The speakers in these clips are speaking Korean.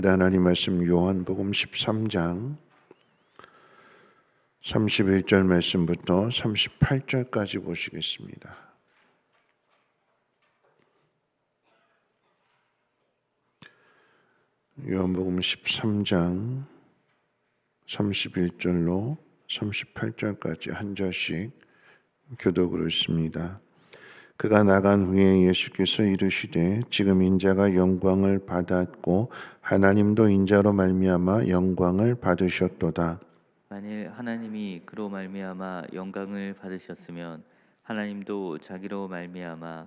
하나님 말씀 요한복음 13장 31절 말씀부터 38절까지 보시겠습니다. 요한복음 13장 31절로 38절까지 한 절씩 교독으로 있습니다. 그가 나간 후에 예수께서 이르시되 지금 인자가 영광을 받았고 하나님도 인자로 말미암아 영광을 받으셨도다. 만일 하나님이 그로 말미암아 영광을 받으셨으면 하나님도 자기로 말미암아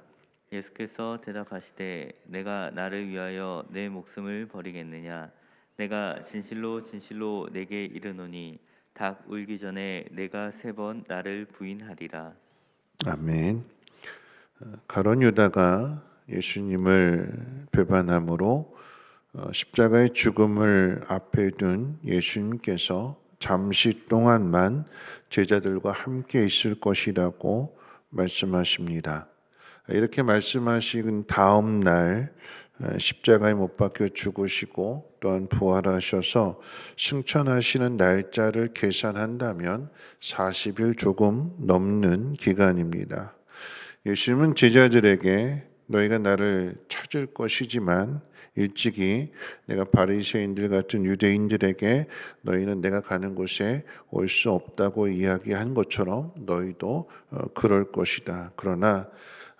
예수께서 대답하시되 내가 나를 위하여 내 목숨을 버리겠느냐 내가 진실로 진실로 내게 이르노니 닭 울기 전에 내가 세 번 나를 부인하리라 아멘. 어, 가론 유다가 예수님을 배반함으로 어, 십자가의 죽음을 앞에 둔 예수님께서 잠시 동안만 제자들과 함께 있을 것이라고 말씀하십니다. 이렇게 말씀하신 다음 날 어, 십자가에 못 박혀 죽으시고 또한 부활하셔서 승천하시는 날짜를 계산한다면 40일 조금 넘는 기간입니다. 예수님은 제자들에게 너희가 나를 찾을 것이지만 일찍이 내가 바리새인들 같은 유대인들에게 너희는 내가 가는 곳에 올 수 없다고 이야기한 것처럼 너희도 어, 그럴 것이다. 그러나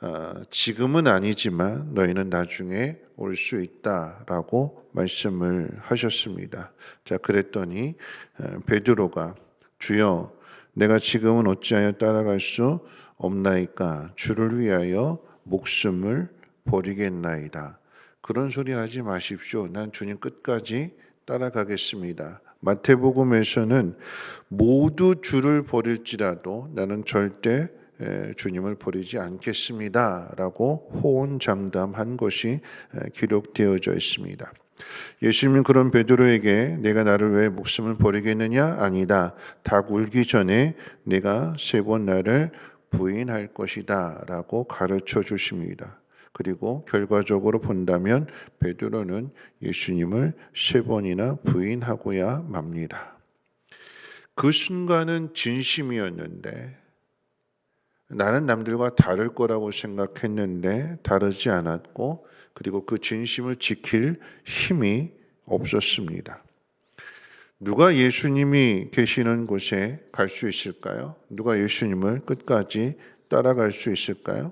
어, 지금은 아니지만 너희는 나중에 올 수 있다라고 말씀을 하셨습니다. 자, 그랬더니 어, 베드로가 주여 내가 지금은 어찌하여 따라갈 수 없나이까 주를 위하여 목숨을 버리겠나이다. 그런 소리 하지 마십시오. 난 주님 끝까지 따라가겠습니다. 마태복음에서는 모두 주를 버릴지라도 나는 절대 에, 주님을 버리지 않겠습니다라고 호언장담한 것이 에, 기록되어져 있습니다. 예수님은 그런 베드로에게 내가 나를 왜 목숨을 버리겠느냐 아니다. 닭 울기 전에 내가 세 번 나를 부인할 것이다라고 가르쳐 주십니다. 그리고 결과적으로 본다면 베드로는 예수님을 세 번이나 부인하고야 맙니다. 그 순간은 진심이었는데 나는 남들과 다를 거라고 생각했는데 다르지 않았고 그리고 그 진심을 지킬 힘이 없었습니다. 누가 예수님이 계시는 곳에 갈 수 있을까요? 누가 예수님을 끝까지 따라갈 수 있을까요?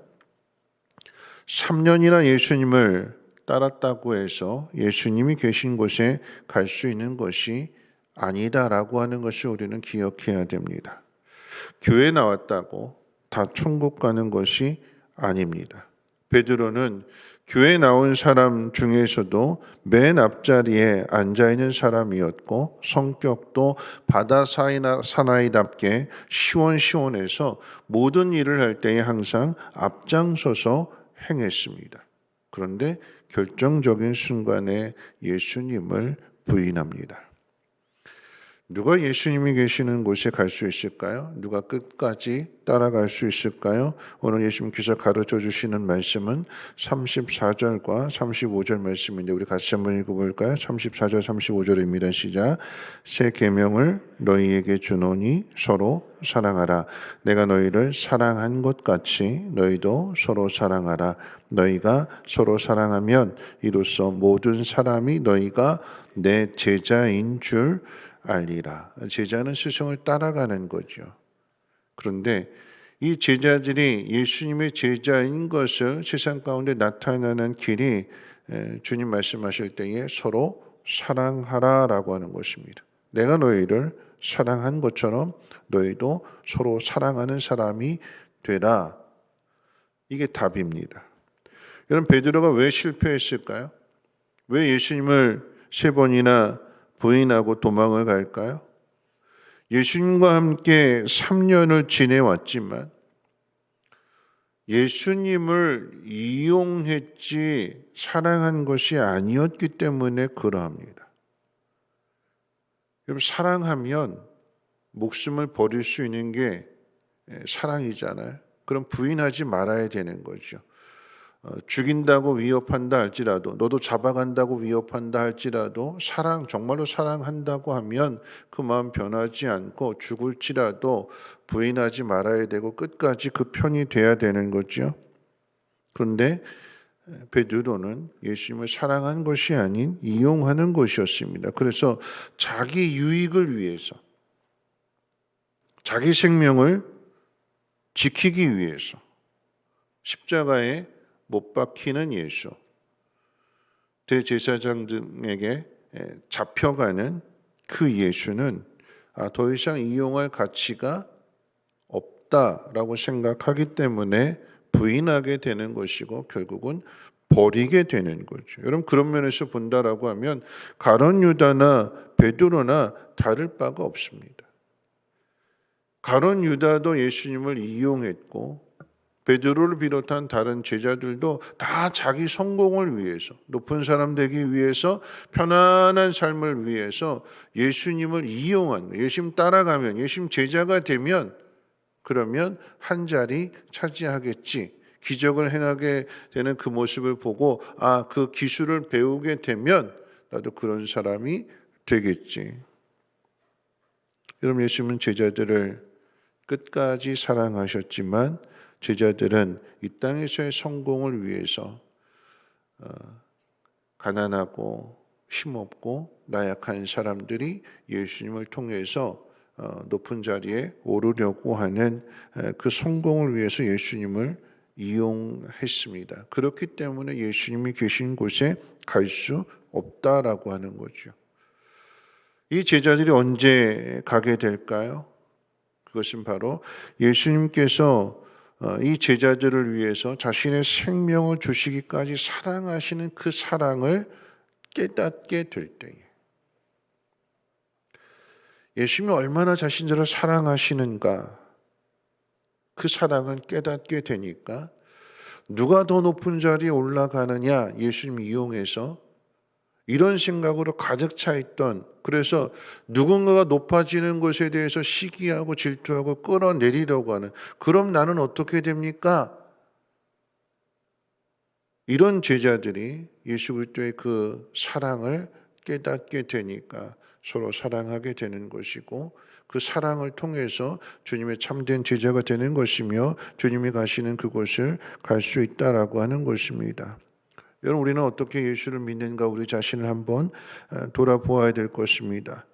3년이나 예수님을 따랐다고 해서 예수님이 계신 곳에 갈 수 있는 것이 아니다라고 하는 것을 우리는 기억해야 됩니다. 교회 나왔다고 다 천국 가는 것이 아닙니다. 베드로는 교회 나온 사람 중에서도 맨 앞자리에 앉아 있는 사람이었고 성격도 바다 사나이답게 시원시원해서 모든 일을 할 때에 항상 앞장서서 행했습니다. 그런데 결정적인 순간에 예수님을 부인합니다. 누가 예수님이 계시는 곳에 갈 수 있을까요? 누가 끝까지 따라갈 수 있을까요? 오늘 예수님께서 가르쳐 주시는 말씀은 34절과 35절 말씀인데 우리 같이 한번 읽어볼까요? 34절 35절입니다. 시작. 새 계명을 너희에게 주노니 서로 사랑하라. 내가 너희를 사랑한 것 같이 너희도 서로 사랑하라. 너희가 서로 사랑하면 이로써 모든 사람이 너희가 내 제자인 줄 알리라. 제자는 스승을 따라가는 거죠. 그런데 이 제자들이 예수님의 제자인 것을 세상 가운데 나타나는 길이 에, 주님 말씀하실 때에 서로 사랑하라라고 하는 것입니다. 내가 너희를 사랑한 것처럼 너희도 서로 사랑하는 사람이 되라. 이게 답입니다. 여러분 베드로가 왜 실패했을까요? 왜 예수님을 세 번이나 부인하고 도망을 갈까요? 예수님과 함께 3년을 지내왔지만 예수님을 이용했지 사랑한 것이 아니었기 때문에 그러합니다. 여러분 사랑하면 목숨을 버릴 수 있는 게 사랑이잖아요. 그럼 부인하지 말아야 되는 거죠. 어, 죽인다고 위협한다 할지라도 너도 잡아간다고 위협한다 할지라도 사랑 정말로 사랑한다고 하면 그 마음 변하지 않고 죽을지라도 부인하지 말아야 되고 끝까지 그 편이 돼야 되는 거죠. 그런데 베드로는 예수님을 사랑한 것이 아닌 이용하는 것이었습니다. 그래서 자기 유익을 위해서 자기 생명을 지키기 위해서 십자가에 못 박히는 예수, 대제사장 등에게 잡혀가는 그 예수는 아, 더 이상 이용할 가치가 없다라고 생각하기 때문에 부인하게 되는 것이고 결국은 버리게 되는 거죠. 여러분 그런 면에서 본다라고 하면 가론 유다나 베드로나 다를 바가 없습니다. 가론 유다도 예수님을 이용했고 베드로를 비롯한 다른 제자들도 다 자기 성공을 위해서 높은 사람 되기 위해서 편안한 삶을 위해서 예수님을 이용한. 예수님 따라가면 예수님 제자가 되면 그러면 한 자리 차지하겠지. 기적을 행하게 되는 그 모습을 보고 아 그 기술을 배우게 되면 나도 그런 사람이 되겠지. 여러분 예수님은 제자들을 끝까지 사랑하셨지만 제자들은 이 땅에서의 성공을 위해서 어, 가난하고 힘없고 나약한 사람들이 예수님을 통해서 어, 높은 자리에 오르려고 하는 그 성공을 위해서 예수님을 이용했습니다. 그렇기 때문에 예수님이 계신 곳에 갈 수 없다라고 하는 거죠. 이 제자들이 언제 가게 될까요? 그것은 바로 예수님께서 어, 이 제자들을 위해서 자신의 생명을 주시기까지 사랑하시는 그 사랑을 깨닫게 될 때에 예수님이 얼마나 자신들을 사랑하시는가 그 사랑을 깨닫게 되니까 누가 더 높은 자리에 올라가느냐 예수님 이용해서 이런 생각으로 가득 차 있던 그래서 누군가가 높아지는 것에 대해서 시기하고 질투하고 끌어내리려고 하는 그럼 나는 어떻게 됩니까? 이런 제자들이 예수 그리스도의 그 사랑을 깨닫게 되니까 서로 사랑하게 되는 것이고 그 사랑을 통해서 주님의 참된 제자가 되는 것이며 주님이 가시는 그곳을 갈 수 있다라고 하는 것입니다. 여러분 우리는 어떻게 예수를 믿는가 우리 자신을 한번 어, 돌아보아야 될 것입니다.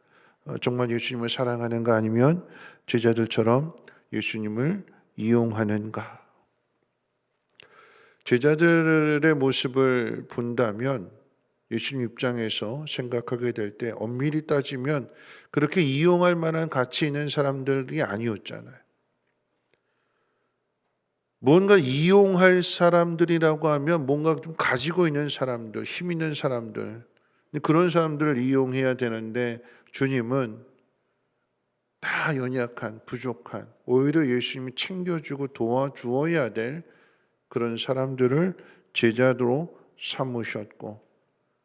어, 정말 예수님을 사랑하는가 아니면 제자들처럼 예수님을 이용하는가? 제자들의 모습을 본다면 예수님 입장에서 생각하게 될 때 엄밀히 따지면 그렇게 이용할 만한 가치 있는 사람들이 아니었잖아요. 뭔가 이용할 사람들이라고 하면 뭔가 좀 가지고 있는 사람들, 힘 있는 사람들, 그런 사람들을 이용해야 되는데 주님은 다 연약한, 부족한, 오히려 예수님이 챙겨주고 도와주어야 될 그런 사람들을 제자로 삼으셨고,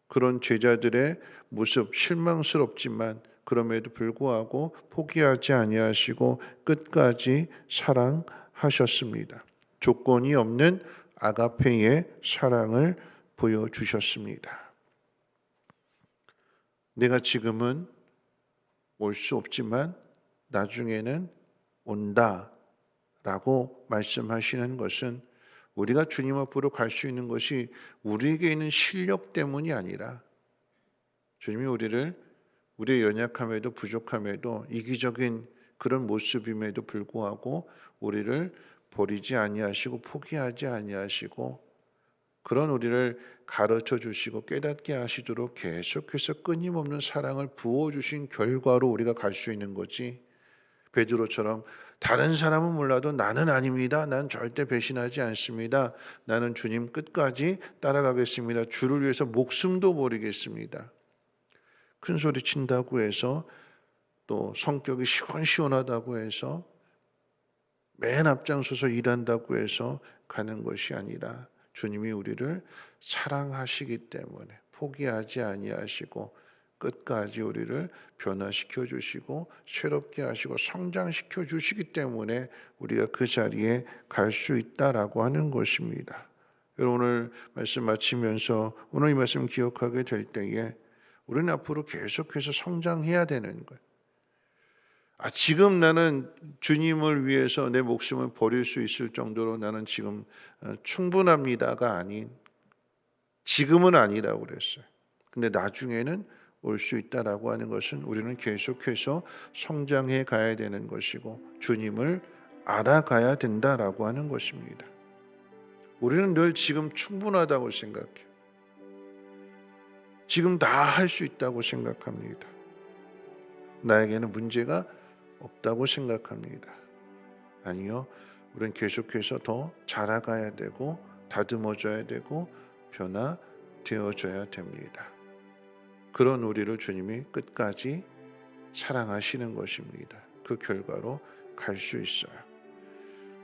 그런 제자들의 모습 실망스럽지만 그럼에도 불구하고 포기하지 아니하시고 끝까지 사랑하셨습니다. 조건이 없는 아가페의 사랑을 보여주셨습니다. 내가 지금은 올 수 없지만 나중에는 온다 라고 말씀하시는 것은 우리가 주님 앞으로 갈 수 있는 것이 우리에게 있는 실력 때문이 아니라 주님이 우리를 우리의 연약함에도 부족함에도 이기적인 그런 모습임에도 불구하고 우리를 버리지 아니하시고 포기하지 아니하시고 그런 우리를 가르쳐 주시고 깨닫게 하시도록 계속해서 끊임없는 사랑을 부어 주신 결과로 우리가 갈 수 있는 거지. 베드로처럼 다른 사람은 몰라도 나는 아닙니다. 난 절대 배신하지 않습니다. 나는 주님 끝까지 따라가겠습니다. 주를 위해서 목숨도 버리겠습니다. 큰 소리 친다고 해서 또 성격이 시원시원하다고 해서 맨 앞장서서 일한다고 해서 가는 것이 아니라 주님이 우리를 사랑하시기 때문에 포기하지 아니하시고 끝까지 우리를 변화시켜 주시고 새롭게 하시고 성장시켜 주시기 때문에 우리가 그 자리에 갈 수 있다라고 하는 것입니다. 여러분 오늘 말씀 마치면서 오늘 이 말씀 기억하게 될 때에 우리는 앞으로 계속해서 성장해야 되는 거예요. 아, 지금 나는 주님을 위해서 내 목숨을 버릴 수 있을 정도로 나는 지금 어, 충분합니다가 아닌 지금은 아니라고 그랬어요. 근데 나중에는 올 수 있다라고 하는 것은 우리는 계속해서 성장해 가야 되는 것이고 주님을 알아가야 된다라고 하는 것입니다. 우리는 늘 지금 충분하다고 생각해요. 지금 다 할 수 있다고 생각합니다. 나에게는 문제가 없다고 생각합니다. 아니요. 우리는 계속해서 더 자라가야 되고 다듬어져야 되고 변화되어져야 됩니다. 그런 우리를 주님이 끝까지 사랑하시는 것입니다. 그 결과로 갈 수 있어요.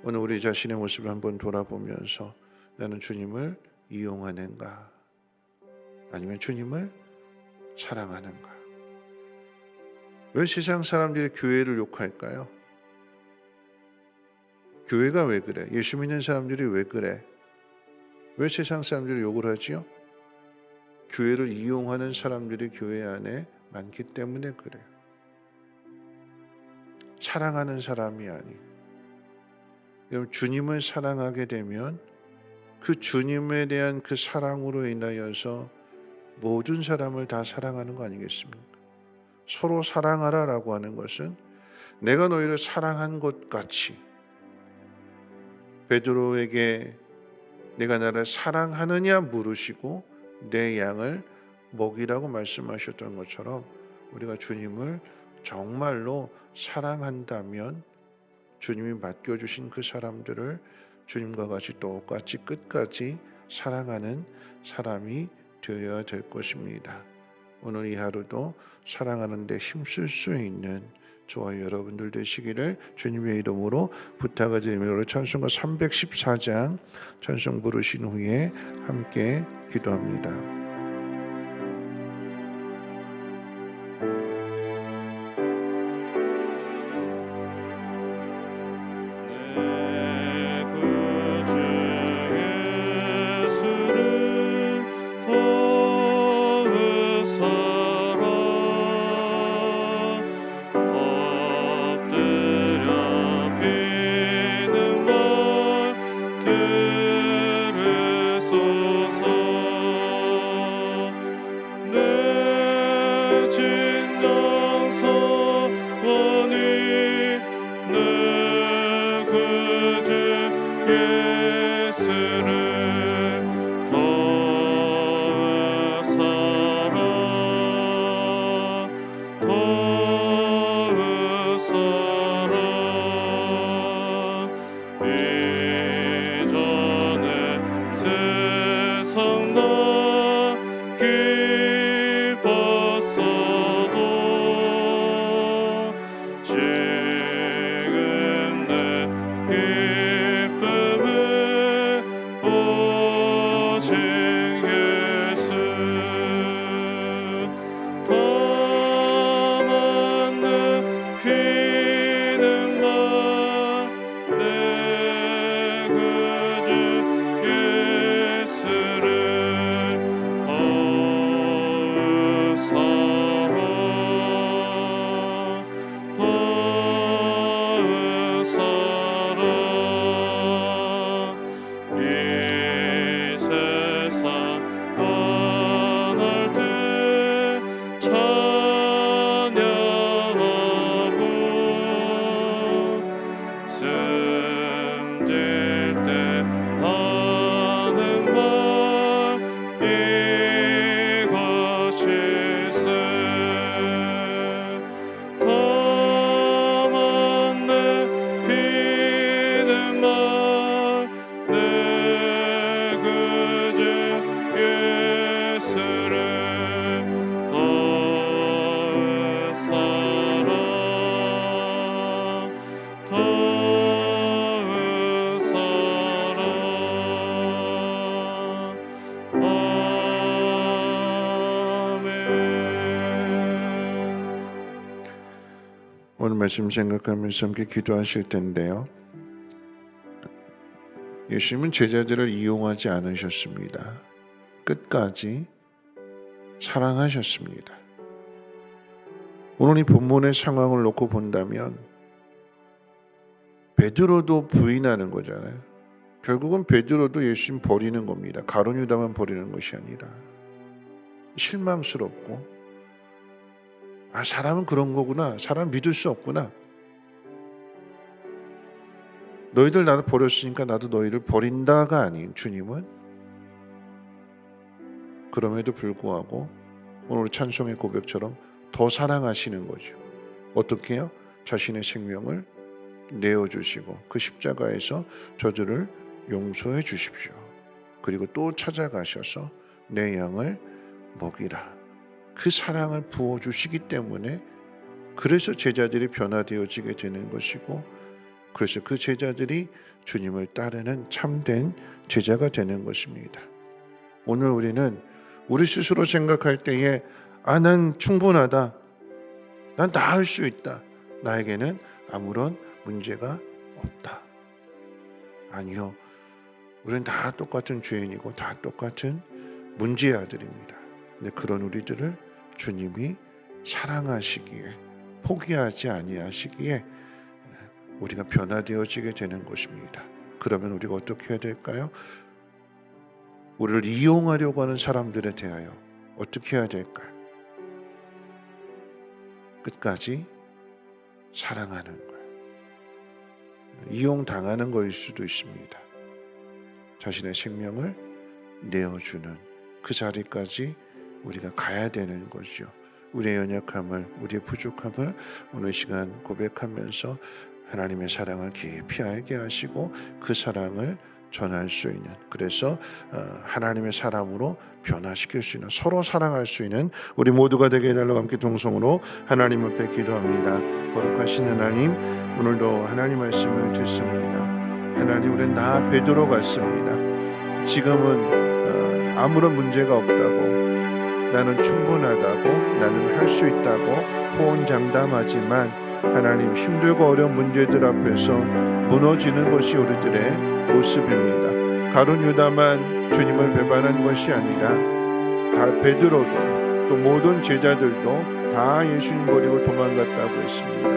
오늘 우리 자신의 모습을 한번 돌아보면서 나는 주님을 이용하는가? 아니면 주님을 사랑하는가? 왜 세상 사람들이 교회를 욕할까요? 교회가 왜 그래? 예수 믿는 사람들이 왜 그래? 왜 세상 사람들이 욕을 하지요? 교회를 이용하는 사람들이 교회 안에 많기 때문에 그래요. 사랑하는 사람이 아니. 여러분 주님을 사랑하게 되면 그 주님에 대한 그 사랑으로 인하여서 모든 사람을 다 사랑하는 거 아니겠습니까? 서로 사랑하라 라고 하는 것은 내가 너희를 사랑한 것 같이 베드로에게 내가 나를 사랑하느냐 물으시고 내 양을 먹이라고 말씀하셨던 것처럼 우리가 주님을 정말로 사랑한다면 주님이 맡겨주신 그 사람들을 주님과 같이 똑같이 끝까지 사랑하는 사람이 되어야 될 것입니다. 오늘 이 하루도 사랑하는데 힘쓸 수 있는 저와 여러분들 되시기를 주님의 이름으로 부탁을 드리며 찬송가 314장 찬송 부르신 후에 함께 기도합니다. 말씀 생각하면서 함께 기도하실 텐데요. 예수님은 제자들을 이용하지 않으셨습니다. 끝까지 사랑하셨습니다. 오늘 이 본문의 상황을 놓고 본다면 베드로도 부인하는 거잖아요. 결국은 베드로도 예수님 버리는 겁니다. 가론 유다만 버리는 것이 아니라 실망스럽고 아 사람은 그런 거구나. 사람 믿을 수 없구나. 너희들 나를 버렸으니까 나도 너희를 버린다가 아닌 주님은 그럼에도 불구하고 오늘 찬송의 고백처럼 더 사랑하시는 거죠. 어떻게 해요? 자신의 생명을 내어 주시고 그 십자가에서 저들을 용서해 주십시오. 그리고 또 찾아가셔서 내 양을 먹이라. 그 사랑을 부어 주시기 때문에 그래서 제자들이 변화되어지게 되는 것이고 그래서 그 제자들이 주님을 따르는 참된 제자가 되는 것입니다. 오늘 우리는 우리 스스로 생각할 때에 아, 난 충분하다. 난 다 할 수 있다. 나에게는 아무런 문제가 없다. 아니요. 우리는 다 똑같은 죄인이고 다 똑같은 문제의 아들입니다. 근데 그런 우리들을 주님이 사랑하시기에 포기하지 아니하시기에 우리가 변화되어지게 되는 것입니다. 그러면 우리가 어떻게 해야 될까요? 우리를 이용하려고 하는 사람들에 대하여 어떻게 해야 될까요? 끝까지 사랑하는 거예요. 이용당하는 거일 수도 있습니다. 자신의 생명을 내어주는 그 자리까지 우리가 가야 되는 거죠. 우리의 연약함을, 우리의 부족함을 오늘 시간 고백하면서 하나님의 사랑을 깊이 알게 하시고 그 사랑을 전할 수 있는 그래서 어, 하나님의 사람으로 변화시킬 수 있는 서로 사랑할 수 있는 우리 모두가 되게 해달라고 함께 동성으로 하나님 앞에 기도합니다. 거룩하신 하나님 오늘도 하나님 말씀을 듣습니다. 하나님 우리는 다 베드로 같습니다. 지금은 어, 아무런 문제가 없다고 나는 충분하다고 나는 할 수 있다고 호언장담하지만 하나님 힘들고 어려운 문제들 앞에서 무너지는 것이 우리들의 모습입니다. 가론 유다만 주님을 배반한 것이 아니라 가- 베드로도 또 모든 제자들도 다 예수님 버리고 도망갔다고 했습니다.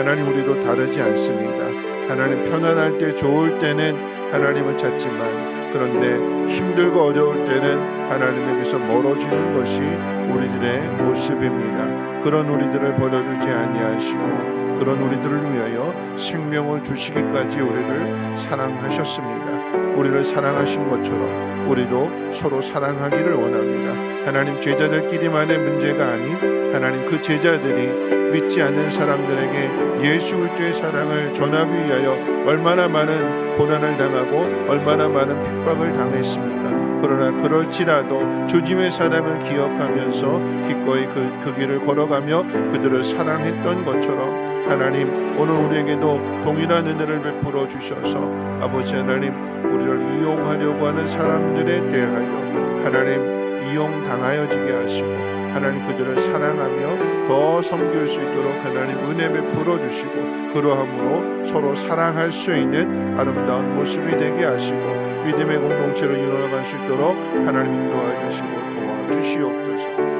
하나님 우리도 다르지 않습니다. 하나님 편안할 때 좋을 때는 하나님을 찾지만 그런데 힘들고 어려울 때는 하나님에게서 멀어지는 것이 우리들의 모습입니다. 그런 우리들을 버려두지 아니하시고 그런 우리들을 위하여 생명을 주시기까지 우리를 사랑하셨습니다. 우리를 사랑하신 것처럼 우리도 서로 사랑하기를 원합니다. 하나님 제자들끼리만의 문제가 아닌 하나님 그 제자들이 믿지 않는 사람들에게 예수 그리스도의 사랑을 전하기 위하여 얼마나 많은 고난을 당하고 얼마나 많은 핍박을 당했습니까? 그러나 그럴지라도 주님의 사랑을 기억하면서 기꺼이 그, 그 길을 걸어가며 그들을 사랑했던 것처럼 하나님 오늘 우리에게도 동일한 은혜를 베풀어 주셔서 아버지 하나님 우리를 이용하려고 하는 사람들에 대하여 하나님 이용당하여지게 하시고 하나님 그들을 사랑하며 더 섬길 수 있도록 하나님 은혜 베풀어 주시고 그러함으로 서로 사랑할 수 있는 아름다운 모습이 되게 하시고 믿음의 공동체로 이루어갈 수 있도록 하나님 인도해 주시고 도와 주시옵소서.